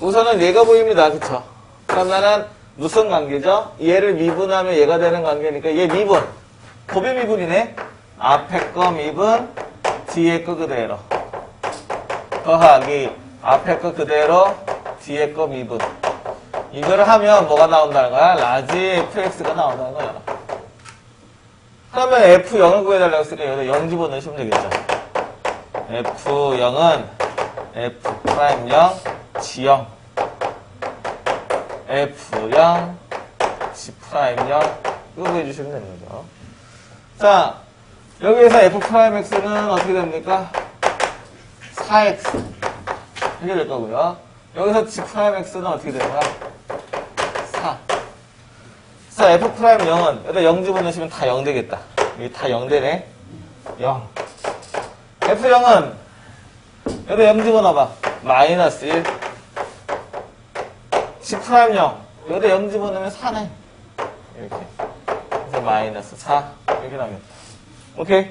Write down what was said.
우선은 얘가 보입니다. 그쵸? 그러면은 무슨 관계죠? 얘를 미분하면 얘가 되는 관계니까 얘 미분. 곱의 미분이네. 앞에 거 미분, 뒤에 거 그대로. 더하기 앞에 거 그대로, 뒤에 거 미분. 이거를 하면 뭐가 나온다는 거야? 라지 fx가 나온다는 거야. 그러면 f0을 구해달라고 했으니까 여기다 0 집어넣으시면 되겠죠. f0은 f'0 지형 f0 g'0 이거 구해주시면 되는 거죠. 자, 여기에서 f'x는 어떻게 됩니까? 4x 이렇게 될 거고요. 여기서 g'x는 어떻게 거야? 4. 자, f'0은 여기다 0 집어넣으시면 다 0 되겠다. 여기 다0 되네. 0. f0은 여기다 0 집어넣어봐. 마이너스 1. G'0. 여기다 0 집어넣으면 4네. 이렇게. 그래서 마이너스 4. 이렇게 나오겠다. 오케이?